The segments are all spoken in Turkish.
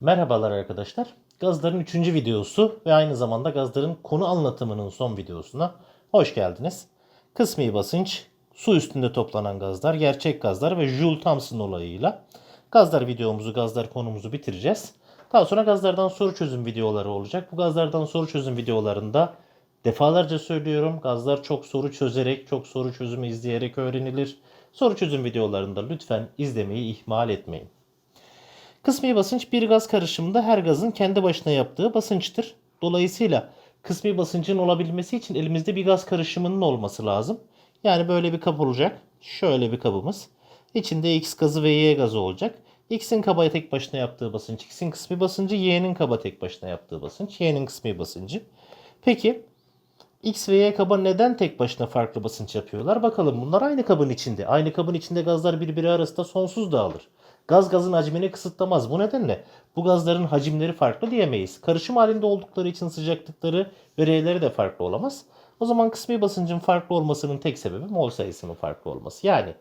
Merhabalar arkadaşlar. Gazların 3. videosu ve aynı zamanda gazların konu anlatımının son videosuna hoş geldiniz. Kısmi basınç, su üstünde toplanan gazlar, gerçek gazlar ve Joule Thomson olayıyla gazlar videomuzu, gazlar konumuzu bitireceğiz. Daha sonra gazlardan soru çözüm videoları olacak. Bu gazlardan soru çözüm videolarında defalarca söylüyorum. Gazlar çok soru çözerek, çok soru çözümü izleyerek öğrenilir. Soru çözüm videolarında lütfen izlemeyi ihmal etmeyin. Kısmi basınç bir gaz karışımında her gazın kendi başına yaptığı basınçtır. Dolayısıyla kısmi basıncın olabilmesi için elimizde bir gaz karışımının olması lazım. Yani böyle bir kap olacak. Şöyle bir kabımız. İçinde X gazı ve Y gazı olacak. X'in kaba tek başına yaptığı basınç, X'in kısmi basıncı, Y'nin kaba tek başına yaptığı basınç, Y'nin kısmi basıncı. Peki X ve Y kaba neden tek başına farklı basınç yapıyorlar? Bakalım bunlar aynı kabın içinde. Aynı kabın içinde gazlar birbiri arasında sonsuz dağılır. Gaz gazın hacmini kısıtlamaz. Bu nedenle bu gazların hacimleri farklı diyemeyiz. Karışım halinde oldukları için sıcaklıkları ve R'leri de farklı olamaz. O zaman kısmi basıncın farklı olmasının tek sebebi mol sayısının farklı olması. Yani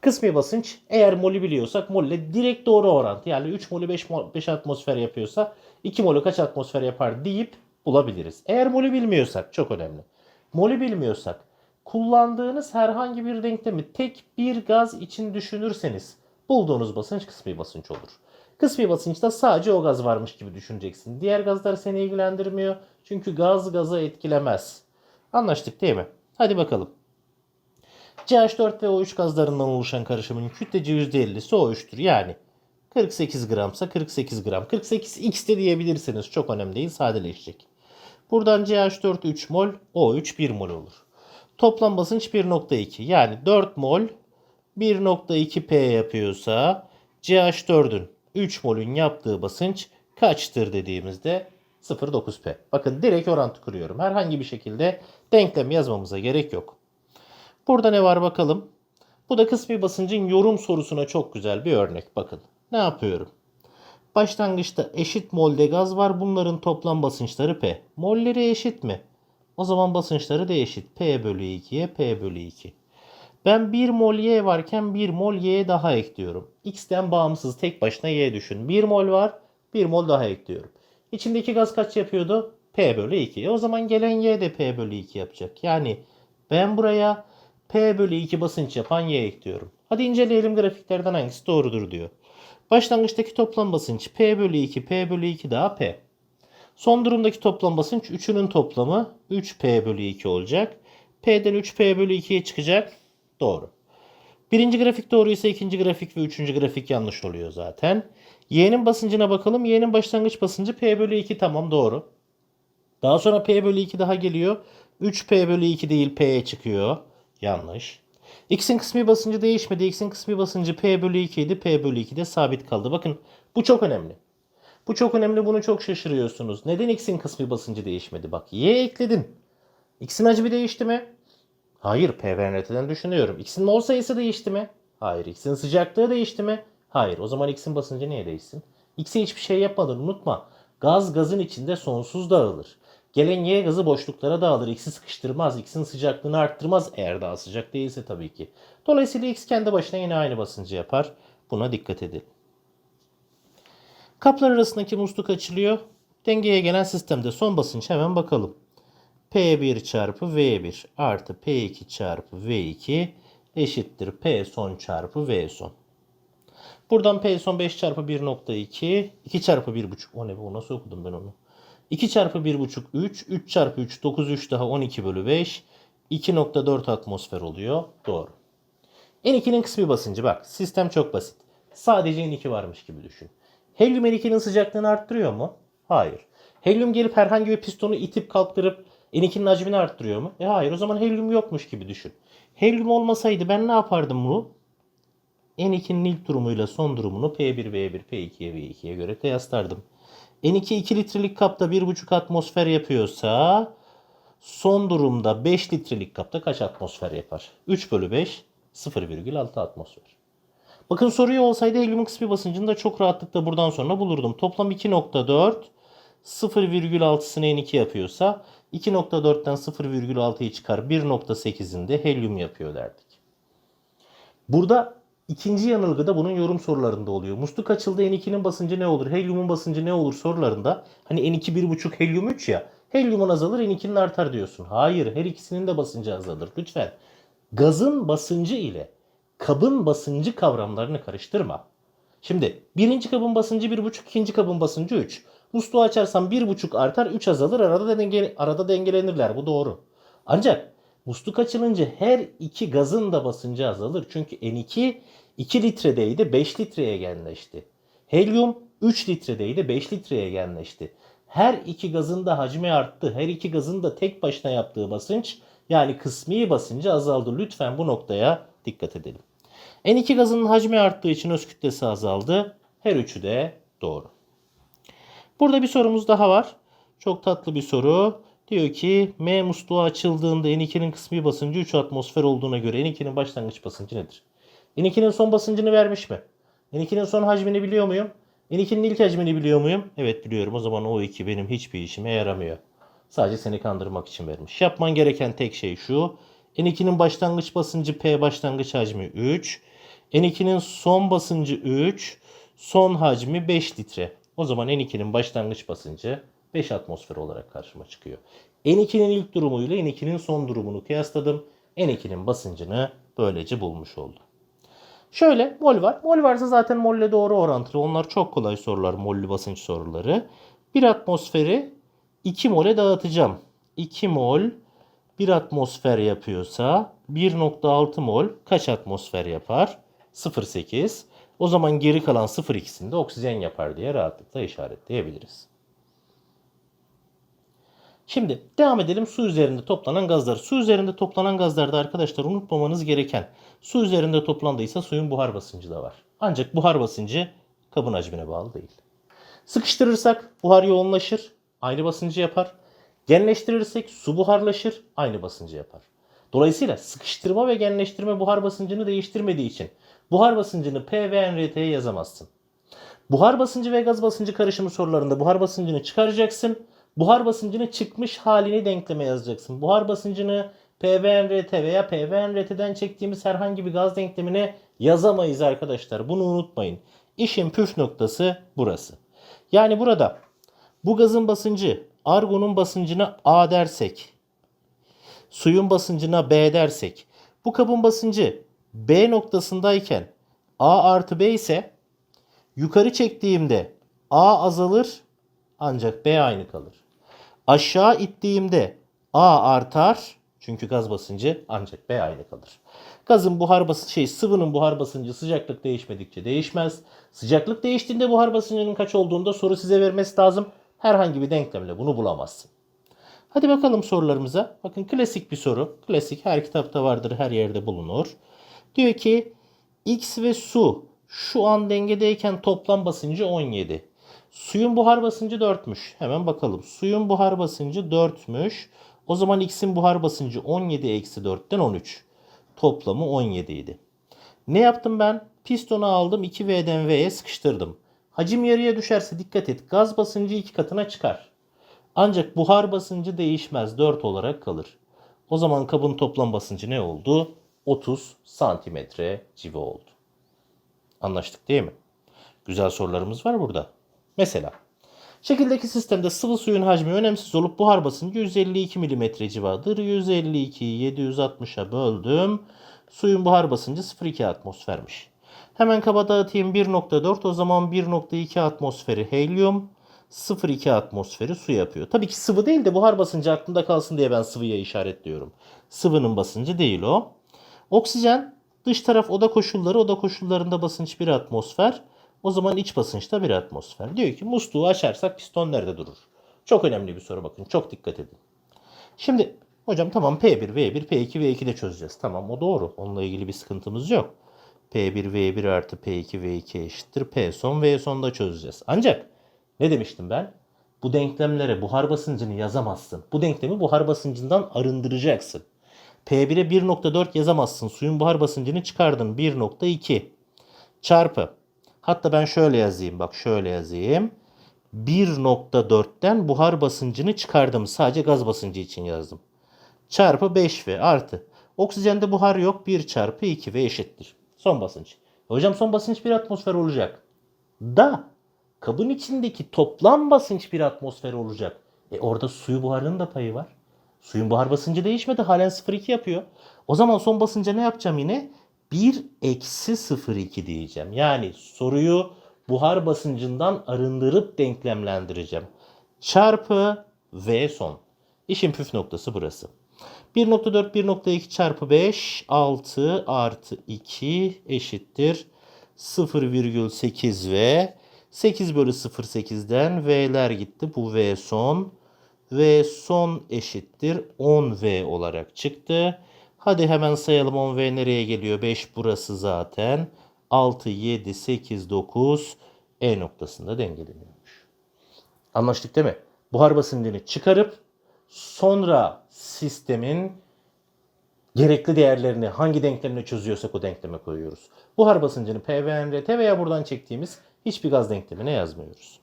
kısmi basınç eğer molü biliyorsak molle direkt doğru orantı. Yani 3 molü 5, mol, 5 atmosfer yapıyorsa 2 molü kaç atmosfer yapar deyip bulabiliriz. Eğer molü bilmiyorsak çok önemli. Molü bilmiyorsak kullandığınız herhangi bir denklemi tek bir gaz için düşünürseniz bulduğunuz basınç kısmi basınç olur. Kısmi basınçta sadece o gaz varmış gibi düşüneceksin. Diğer gazlar seni ilgilendirmiyor. Çünkü gaz gazı etkilemez. Anlaştık değil mi? Hadi bakalım. CH4 ve O3 gazlarından oluşan karışımın kütlece %50'si O3'tür. Yani 48 gramsa 48 gram. 48x de diyebilirsiniz. Çok önemli değil. Sadeleşecek. Buradan CH4 3 mol, O3 1 mol olur. Toplam basınç 1.2. Yani 4 mol 1.2P yapıyorsa CH4'ün 3 molün yaptığı basınç kaçtır dediğimizde 0.9P. Bakın direkt orantı kuruyorum. Herhangi bir şekilde denklem yazmamıza gerek yok. Burada ne var bakalım. Bu da kısmi basıncın yorum sorusuna çok güzel bir örnek. Bakın ne yapıyorum. Başlangıçta eşit molde gaz var. Bunların toplam basınçları P. Molleri eşit mi? O zaman basınçları da eşit. P bölü 2'ye P bölü 2. Ben 1 mol Y varken 1 mol Y daha ekliyorum. X'ten bağımsız tek başına Y düşün. 1 mol var 1 mol daha ekliyorum. İçindeki gaz kaç yapıyordu? P bölü 2. O zaman gelen Y de P bölü 2 yapacak. Yani ben buraya P bölü 2 basınç yapan Y ekliyorum. Hadi inceleyelim grafiklerden hangisi doğrudur diyor. Başlangıçtaki toplam basınç P bölü 2, P bölü 2 daha P. Son durumdaki toplam basınç 3'ünün toplamı 3P bölü 2 olacak. P'den 3P bölü 2'ye çıkacak. Doğru. Birinci grafik doğruysa ikinci grafik ve üçüncü grafik yanlış oluyor zaten. Y'nin basıncına bakalım. Y'nin başlangıç basıncı P bölü 2 tamam doğru. Daha sonra P bölü 2 daha geliyor. 3P bölü 2 değil P'ye çıkıyor. Yanlış. X'in kısmi basıncı değişmedi. X'in kısmi basıncı P bölü 2 idi. P bölü 2 de sabit kaldı. Bakın bu çok önemli. Bu çok önemli. Bunu çok şaşırıyorsunuz. Neden X'in kısmi basıncı değişmedi? Bak Y ekledin. X'in hacmi değişti mi? Hayır. P ve NRT'den düşünüyorum. X'in mol sayısı değişti mi? Hayır. X'in sıcaklığı değişti mi? Hayır. O zaman X'in basıncı niye değişsin? X'e hiçbir şey yapmadın. Unutma. Gaz gazın içinde sonsuz dağılır. Gelen Y gazı boşluklara dağılır. X'i sıkıştırmaz. X'in sıcaklığını arttırmaz. Eğer daha sıcak değilse tabii ki. Dolayısıyla X kendi başına yine aynı basıncı yapar. Buna dikkat edin. Kaplar arasındaki musluk açılıyor. Dengeye gelen sistemde son basınç hemen bakalım. P1 çarpı V1 artı P2 çarpı V2 eşittir P son çarpı V son. Buradan P son 5 çarpı 1.2 2 çarpı 1.5 o ne bu nasıl okudum ben onu? 2 çarpı 1.5 3 3 çarpı 3 9 3 daha 12 bölü 5 2.4 atmosfer oluyor. Doğru. N2'nin kısmi basıncı bak sistem çok basit. Sadece N2 varmış gibi düşün. Helyum N2'nin sıcaklığını arttırıyor mu? Hayır. Helyum gelip herhangi bir pistonu itip kalktırıp N2'nin hacmini arttırıyor mu? E hayır o zaman helyum yokmuş gibi düşün. Helyum olmasaydı ben ne yapardım bunu? N2'nin ilk durumuyla son durumunu P1, V1, P2'ye, V2'ye göre kıyaslardım. N2 2 litrelik kapta 1,5 atmosfer yapıyorsa son durumda 5 litrelik kapta kaç atmosfer yapar? 3 bölü 5 0,6 atmosfer. Bakın soruyu olsaydı helyumun kısmi basıncını da çok rahatlıkla buradan sonra bulurdum. Toplam 2.4 0,6'sını N2 yapıyorsa 2.4'ten 0,6'yı çıkar 1.8'inde helyum yapıyor derdik. Burada İkinci yanılgı da bunun yorum sorularında oluyor. Musluk açıldı N2'nin basıncı ne olur? Helyumun basıncı ne olur sorularında. Hani N2 1.5 helyum 3 ya. Helyumun azalır N2'nin artar diyorsun. Hayır her ikisinin de basıncı azalır. Lütfen. Gazın basıncı ile kabın basıncı kavramlarını karıştırma. Şimdi birinci kabın basıncı 1.5, ikinci kabın basıncı 3. Musluğu açarsam 1.5 artar, 3 azalır. Arada, denge, arada dengelenirler. Bu doğru. Ancak musluk açılınca her iki gazın da basıncı azalır. Çünkü N2 2 litredeydi 5 litreye genleşti. Helyum 3 litredeydi 5 litreye genleşti. Her iki gazın da hacmi arttı. Her iki gazın da tek başına yaptığı basınç yani kısmi basıncı azaldı. Lütfen bu noktaya dikkat edelim. N2 gazının hacmi arttığı için öz kütlesi azaldı. Her üçü de doğru. Burada bir sorumuz daha var. Çok tatlı bir soru. Diyor ki M musluğu açıldığında N2'nin kısmi basıncı 3 atmosfer olduğuna göre N2'nin başlangıç basıncı nedir? N2'nin son basıncını vermiş mi? N2'nin son hacmini biliyor muyum? N2'nin ilk hacmini biliyor muyum? Evet biliyorum. O zaman o 2 benim hiçbir işime yaramıyor. Sadece seni kandırmak için vermiş. Yapman gereken tek şey şu. N2'nin başlangıç basıncı P başlangıç hacmi 3. N2'nin son basıncı 3. Son hacmi 5 litre. O zaman N2'nin başlangıç basıncı 5 atmosfer olarak karşıma çıkıyor. N2'nin ilk durumuyla N2'nin son durumunu kıyasladım. N2'nin basıncını böylece bulmuş oldum. Şöyle mol var. Mol varsa zaten molle doğru orantılı. Onlar çok kolay sorular mollü basınç soruları. Bir atmosferi 2 mole dağıtacağım. 2 mol 1 atmosfer yapıyorsa 1.6 mol kaç atmosfer yapar? 0.8. O zaman geri kalan 0.2'sini de oksijen yapar diye rahatlıkla işaretleyebiliriz. Şimdi devam edelim su üzerinde toplanan gazlar. Su üzerinde toplanan gazlarda arkadaşlar unutmamanız gereken su üzerinde toplandıysa suyun buhar basıncı da var. Ancak buhar basıncı kabın hacmine bağlı değil. Sıkıştırırsak buhar yoğunlaşır, aynı basıncı yapar. Genleştirirsek su buharlaşır, aynı basıncı yapar. Dolayısıyla sıkıştırma ve genleştirme buhar basıncını değiştirmediği için buhar basıncını P ve NRT'ye yazamazsın. Buhar basıncı ve gaz basıncı karışımı sorularında buhar basıncını çıkaracaksın. Buhar basıncını çıkmış halini denkleme yazacaksın. Buhar basıncını PVNRT veya PVNRT'den çektiğimiz herhangi bir gaz denklemine yazamayız arkadaşlar. Bunu unutmayın. İşin püf noktası burası. Yani burada bu gazın basıncı argonun basıncına A dersek, suyun basıncına B dersek, bu kabın basıncı B noktasındayken A artı B ise yukarı çektiğimde A azalır ancak B aynı kalır. Aşağı ittiğimde A artar çünkü gaz basıncı ancak B aynı kalır. Gazın buhar basıncı şey sıvının buhar basıncı sıcaklık değişmedikçe değişmez. Sıcaklık değiştiğinde buhar basıncının kaç olduğunda soru size vermesi lazım. Herhangi bir denklemle bunu bulamazsın. Hadi bakalım sorularımıza. Bakın klasik bir soru. Klasik her kitapta vardır, her yerde bulunur. Diyor ki X ve su şu an dengedeyken toplam basıncı 17. Suyun buhar basıncı 4'müş. Hemen bakalım. Suyun buhar basıncı 4'müş. O zaman X'in buhar basıncı 17 eksi 4'ten 13. Toplamı 17 idi. Ne yaptım ben? Pistonu aldım 2V'den V'ye sıkıştırdım. Hacim yarıya düşerse dikkat et. Gaz basıncı iki katına çıkar. Ancak buhar basıncı değişmez. 4 olarak kalır. O zaman kabın toplam basıncı ne oldu? 30 santimetre civa oldu. Anlaştık değil mi? Güzel sorularımız var burada. Mesela şekildeki sistemde sıvı suyun hacmi önemsiz olup buhar basıncı 152 mm civarıdır. 152'yi 760'a böldüm. Suyun buhar basıncı 0,2 atmosfermiş. Hemen kaba dağıtayım 1.4 o zaman 1.2 atmosferi helyum 0,2 atmosferi su yapıyor. Tabii ki sıvı değil de buhar basıncı aklında kalsın diye ben sıvıya işaretliyorum. Sıvının basıncı değil o. Oksijen dış taraf oda koşulları oda koşullarında basınç 1 atmosfer. O zaman iç basınçta 1 atmosfer. Diyor ki musluğu açarsak piston nerede durur? Çok önemli bir soru bakın. Çok dikkat edin. Şimdi hocam tamam P1, V1, P2, V2 de çözeceğiz. Tamam o doğru. Onunla ilgili bir sıkıntımız yok. P1, V1 artı P2, V2 eşittir. P son, V son da çözeceğiz. Ancak ne demiştim ben? Bu denklemlere buhar basıncını yazamazsın. Bu denklemi buhar basıncından arındıracaksın. P1'e 1.4 yazamazsın. Suyun buhar basıncını çıkardın. 1.2 çarpı. Hatta ben şöyle yazayım. Bak şöyle yazayım. 1.4'ten buhar basıncını çıkardım. Sadece gaz basıncı için yazdım. Çarpı 5V artı. Oksijende buhar yok. 1 çarpı 2V eşittir. Son basınç. Hocam son basınç bir atmosfer olacak. Da kabın içindeki toplam basınç bir atmosfer olacak. E orada suyu buharının da payı var. Suyun buhar basıncı değişmedi. Halen 0,2 yapıyor. O zaman son basınca ne yapacağım yine? 1 eksi 0,2 diyeceğim. Yani soruyu buhar basıncından arındırıp denklemlendireceğim. Çarpı V son. İşin püf noktası burası. 1.4 1.2 çarpı 5 6 artı 2 eşittir 0,8 V 8 bölü 0,8'den V'ler gitti. Bu V son. V son eşittir 10V olarak çıktı. Hadi hemen sayalım 10V nereye geliyor? 5 burası zaten. 6, 7, 8, 9 E noktasında dengeleniyormuş. Anlaştık değil mi? Buhar basıncını çıkarıp sonra sistemin gerekli değerlerini hangi denklemle çözüyorsak o denkleme koyuyoruz. Buhar basıncını PVNRT veya buradan çektiğimiz hiçbir gaz denklemine yazmıyoruz.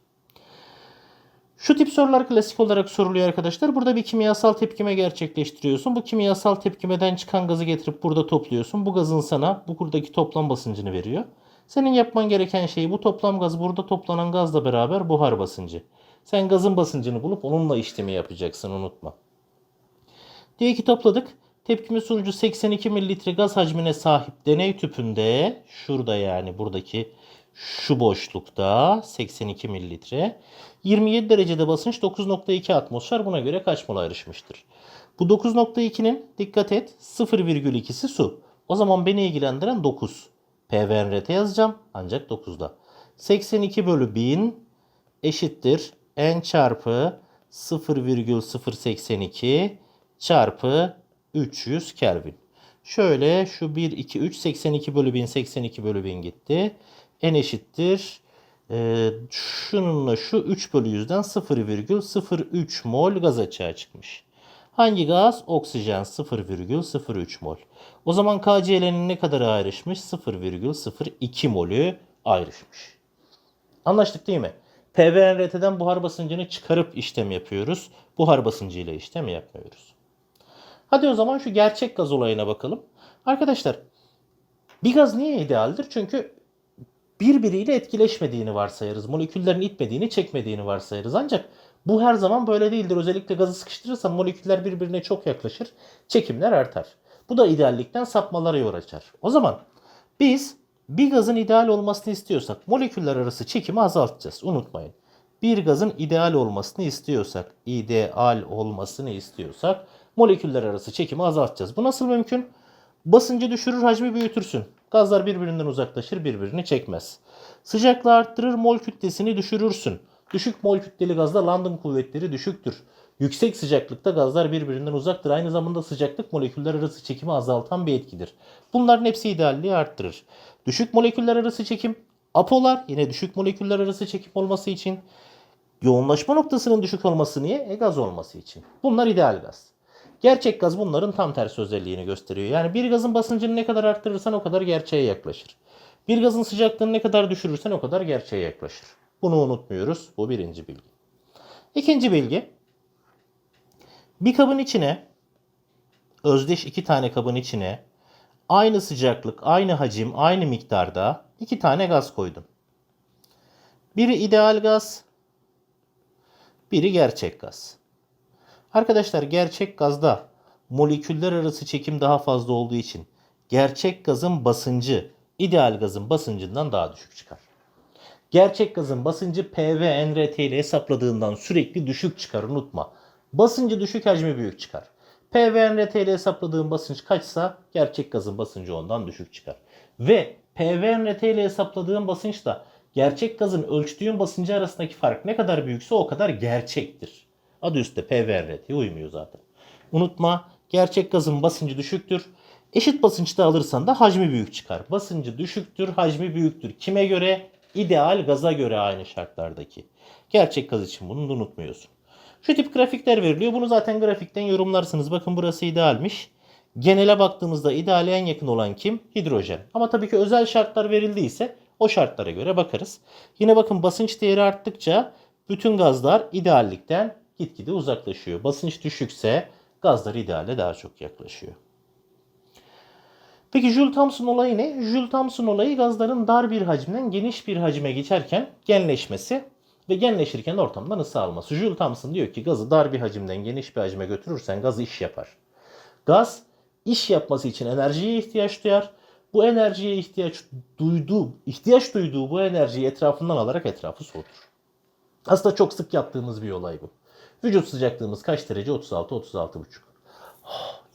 Şu tip sorular klasik olarak soruluyor arkadaşlar. Burada bir kimyasal tepkime gerçekleştiriyorsun. Bu kimyasal tepkimeden çıkan gazı getirip burada topluyorsun. Bu gazın sana bu buradaki toplam basıncını veriyor. Senin yapman gereken şey bu toplam gaz burada toplanan gazla beraber buhar basıncı. Sen gazın basıncını bulup onunla işlemi yapacaksın unutma. Diye ki topladık. Tepkime sonucu 82 mililitre gaz hacmine sahip deney tüpünde şurada yani buradaki şu boşlukta 82 mililitre 27 derecede basınç 9.2 atmosfer buna göre kaç mol ayrışmıştır? Bu 9.2'nin dikkat et 0,2'si su. O zaman beni ilgilendiren 9. PVNRT yazacağım ancak 9'da. 82 bölü 1000 eşittir n çarpı 0,082 çarpı 300 Kelvin. Şöyle şu 1, 2, 3, 82 bölü 1000, 82 bölü 1000 gitti. N eşittir. Ee, şununla şu 3 bölü 100'den 0,03 mol gaz açığa çıkmış. Hangi gaz? Oksijen 0,03 mol. O zaman KCl'nin ne kadar ayrışmış? 0,02 molü ayrışmış. Anlaştık değil mi? PVNRT'den buhar basıncını çıkarıp işlem yapıyoruz. Buhar basıncıyla işlem yapmıyoruz. Hadi o zaman şu gerçek gaz olayına bakalım. Arkadaşlar bir gaz niye idealdir? Çünkü birbiriyle etkileşmediğini varsayarız. Moleküllerin itmediğini, çekmediğini varsayarız. Ancak bu her zaman böyle değildir. Özellikle gazı sıkıştırırsan moleküller birbirine çok yaklaşır. Çekimler artar. Bu da ideallikten sapmalara yol açar. O zaman biz bir gazın ideal olmasını istiyorsak moleküller arası çekimi azaltacağız. Unutmayın. Bir gazın ideal olmasını istiyorsak, ideal olmasını istiyorsak moleküller arası çekimi azaltacağız. Bu nasıl mümkün? Basıncı düşürür, hacmi büyütürsün. Gazlar birbirinden uzaklaşır, birbirini çekmez. Sıcaklığı arttırır, mol kütlesini düşürürsün. Düşük mol kütleli gazda London kuvvetleri düşüktür. Yüksek sıcaklıkta gazlar birbirinden uzaktır. Aynı zamanda sıcaklık moleküller arası çekimi azaltan bir etkidir. Bunların hepsi idealliği arttırır. Düşük moleküller arası çekim, apolar yine düşük moleküller arası çekim olması için. Yoğunlaşma noktasının düşük olması niye? E gaz olması için. Bunlar ideal gaz. Gerçek gaz bunların tam tersi özelliğini gösteriyor. Yani bir gazın basıncını ne kadar arttırırsan o kadar gerçeğe yaklaşır. Bir gazın sıcaklığını ne kadar düşürürsen o kadar gerçeğe yaklaşır. Bunu unutmuyoruz. Bu birinci bilgi. İkinci bilgi. Bir kabın içine özdeş iki tane kabın içine aynı sıcaklık, aynı hacim, aynı miktarda iki tane gaz koydum. Biri ideal gaz, biri gerçek gaz. Arkadaşlar gerçek gazda moleküller arası çekim daha fazla olduğu için gerçek gazın basıncı ideal gazın basıncından daha düşük çıkar. Gerçek gazın basıncı PV NRT ile hesapladığından sürekli düşük çıkar unutma. Basıncı düşük hacmi büyük çıkar. PV NRT ile hesapladığın basınç kaçsa gerçek gazın basıncı ondan düşük çıkar. Ve PV NRT ile hesapladığın basınç da gerçek gazın ölçtüğün basıncı arasındaki fark ne kadar büyükse o kadar gerçektir. Adı üstte PVRT uymuyor zaten. Unutma gerçek gazın basıncı düşüktür. Eşit basınçta alırsan da hacmi büyük çıkar. Basıncı düşüktür, hacmi büyüktür. Kime göre? İdeal gaza göre aynı şartlardaki. Gerçek gaz için bunu unutmuyorsun. Şu tip grafikler veriliyor. Bunu zaten grafikten yorumlarsınız. Bakın burası idealmiş. Genele baktığımızda ideale en yakın olan kim? Hidrojen. Ama tabii ki özel şartlar verildiyse o şartlara göre bakarız. Yine bakın basınç değeri arttıkça bütün gazlar ideallikten gitgide uzaklaşıyor. Basınç düşükse gazlar ideale daha çok yaklaşıyor. Peki Joule Thomson olayı ne? Joule Thomson olayı gazların dar bir hacimden geniş bir hacime geçerken genleşmesi ve genleşirken ortamdan ısı alması. Joule Thomson diyor ki gazı dar bir hacimden geniş bir hacime götürürsen gaz iş yapar. Gaz iş yapması için enerjiye ihtiyaç duyar. Bu enerjiye ihtiyaç duyduğu, ihtiyaç duyduğu bu enerjiyi etrafından alarak etrafı soğutur. Aslında çok sık yaptığımız bir olay bu. Vücut sıcaklığımız kaç derece? 36, 36,5.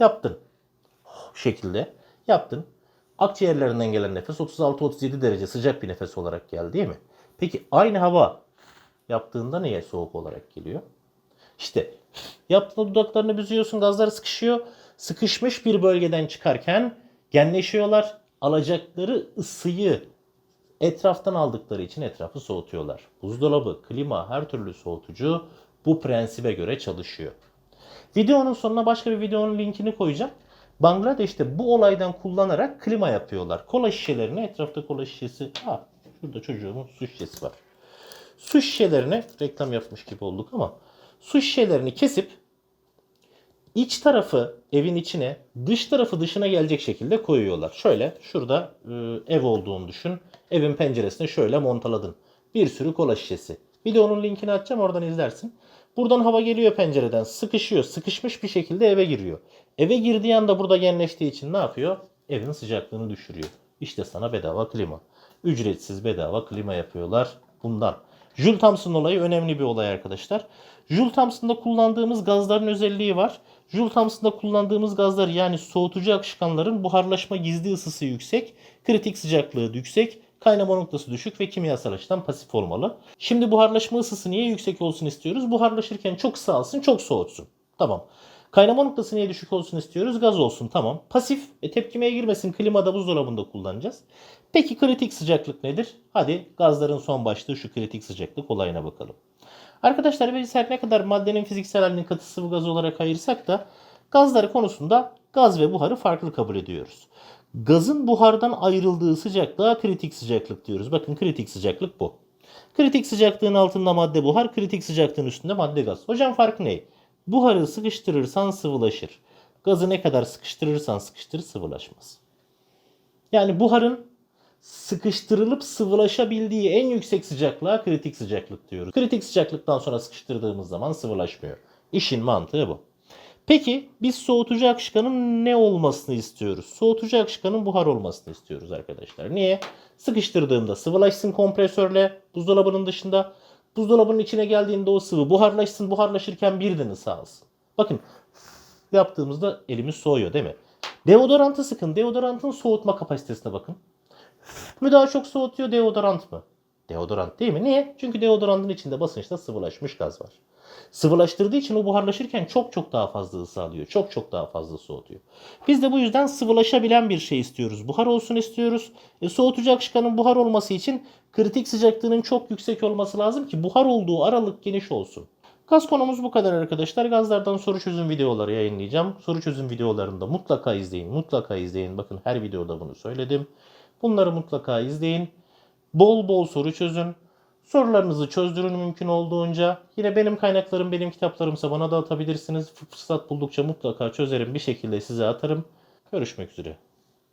Yaptın. şekilde yaptın. Akciğerlerinden gelen nefes 36-37 derece sıcak bir nefes olarak geldi değil mi? Peki aynı hava yaptığında niye soğuk olarak geliyor? İşte yaptığında dudaklarını büzüyorsun, gazlar sıkışıyor. Sıkışmış bir bölgeden çıkarken genleşiyorlar. Alacakları ısıyı etraftan aldıkları için etrafı soğutuyorlar. Buzdolabı, klima, her türlü soğutucu bu prensibe göre çalışıyor. Videonun sonuna başka bir videonun linkini koyacağım. Bangladeş'te bu olaydan kullanarak klima yapıyorlar. Kola şişelerine etrafta kola şişesi. Ha, şurada çocuğumun su şişesi var. Su şişelerine reklam yapmış gibi olduk ama su şişelerini kesip iç tarafı evin içine, dış tarafı dışına gelecek şekilde koyuyorlar. Şöyle şurada e, ev olduğunu düşün. Evin penceresine şöyle montaladın. Bir sürü kola şişesi. Videonun linkini atacağım oradan izlersin. Buradan hava geliyor pencereden. Sıkışıyor. Sıkışmış bir şekilde eve giriyor. Eve girdiği anda burada genleştiği için ne yapıyor? Evin sıcaklığını düşürüyor. İşte sana bedava klima. Ücretsiz bedava klima yapıyorlar bundan. Joule Thomson olayı önemli bir olay arkadaşlar. Joule Thomson'da kullandığımız gazların özelliği var. Joule Thomson'da kullandığımız gazlar yani soğutucu akışkanların buharlaşma gizli ısısı yüksek, kritik sıcaklığı yüksek, kaynama noktası düşük ve kimyasal açıdan pasif olmalı. Şimdi buharlaşma ısısı niye yüksek olsun istiyoruz? Buharlaşırken çok ısı alsın, çok soğutsun. Tamam. Kaynama noktası niye düşük olsun istiyoruz? Gaz olsun tamam. Pasif e, tepkimeye girmesin klimada buzdolabında kullanacağız. Peki kritik sıcaklık nedir? Hadi gazların son başlığı şu kritik sıcaklık olayına bakalım. Arkadaşlar biz her ne kadar maddenin fiziksel halini katı sıvı gaz olarak ayırsak da gazları konusunda gaz ve buharı farklı kabul ediyoruz. Gazın buhardan ayrıldığı sıcaklığa kritik sıcaklık diyoruz. Bakın kritik sıcaklık bu. Kritik sıcaklığın altında madde buhar, kritik sıcaklığın üstünde madde gaz. Hocam fark ne? Buharı sıkıştırırsan sıvılaşır. Gazı ne kadar sıkıştırırsan sıkıştır sıvılaşmaz. Yani buharın sıkıştırılıp sıvılaşabildiği en yüksek sıcaklığa kritik sıcaklık diyoruz. Kritik sıcaklıktan sonra sıkıştırdığımız zaman sıvılaşmıyor. İşin mantığı bu. Peki biz soğutucu akışkanın ne olmasını istiyoruz? Soğutucu akışkanın buhar olmasını istiyoruz arkadaşlar. Niye? Sıkıştırdığımda sıvılaşsın kompresörle buzdolabının dışında. Buzdolabının içine geldiğinde o sıvı buharlaşsın. Buharlaşırken birden ısı alsın. Bakın yaptığımızda elimiz soğuyor değil mi? Deodorantı sıkın. Deodorantın soğutma kapasitesine bakın. Mü daha çok soğutuyor deodorant mı? Deodorant değil mi? Niye? Çünkü deodorantın içinde basınçta sıvılaşmış gaz var. Sıvılaştırdığı için o buharlaşırken çok çok daha fazla ısı. Çok çok daha fazla soğutuyor. Biz de bu yüzden sıvılaşabilen bir şey istiyoruz. Buhar olsun istiyoruz. E, soğutucu akışkanın buhar olması için kritik sıcaklığının çok yüksek olması lazım ki buhar olduğu aralık geniş olsun. Gaz konumuz bu kadar arkadaşlar. Gazlardan soru çözüm videoları yayınlayacağım. Soru çözüm videolarında mutlaka izleyin. Mutlaka izleyin. Bakın her videoda bunu söyledim. Bunları mutlaka izleyin. Bol bol soru çözün. Sorularınızı çözdürün mümkün olduğunca. Yine benim kaynaklarım, benim kitaplarımsa bana da atabilirsiniz. Fırsat buldukça mutlaka çözerim bir şekilde size atarım. Görüşmek üzere.